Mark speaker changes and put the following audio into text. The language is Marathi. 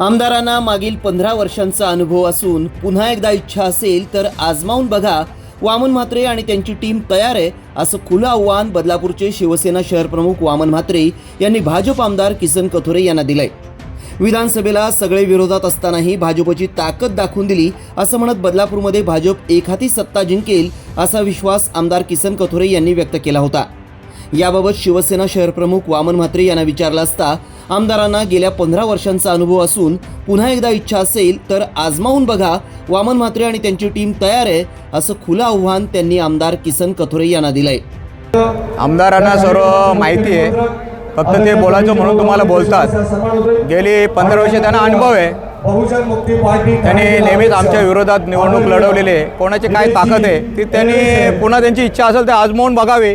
Speaker 1: आमदारांना मागील पंधरा वर्षांचा अनुभव असून पुन्हा एकदा इच्छा असेल तर आजमावून बघा. वामन म्हात्रे आणि त्यांची टीम तयार आहे असं खुलं आव्हान बदलापूरचे शिवसेना शहर प्रमुख वामन म्हात्रे यांनी भाजप आमदार किसन कथोरे यांना दिलंय. विधानसभेला सगळे विरोधात असतानाही भाजपची ताकद दाखवून दिली असं म्हणत बदलापूरमध्ये भाजप एकहाती सत्ता जिंकेल असा विश्वास आमदार किसन कथोरे यांनी व्यक्त केला होता. याबाबत शिवसेना शहरप्रमुख वामन म्हात्रे यांना विचारला असता आमदारांना गेल्या पंधरा वर्षांचा अनुभव असून पुन्हा एकदा इच्छा असेल तर आजमावून बघा. वामन म्हात्रे आणि त्यांची टीम तयार आहे असं खुलं आव्हान त्यांनी आमदार किसन कथोरे यांना दिलंय.
Speaker 2: आमदारांना सर्व माहिती आहे. फक्त ते बोलायचं म्हणून तुम्हाला बोलतात. गेली पंधरा वर्ष त्यांना अनुभव आहे.
Speaker 3: बहुजन मुक्ती पार्टी
Speaker 2: त्यांनी नेहमीच आमच्या विरोधात निवडणूक लढवलेली आहे. कोणाची काय ताकद आहे ती त्यांनी पुन्हा त्यांची इच्छा असेल तर आजमावून बघावी.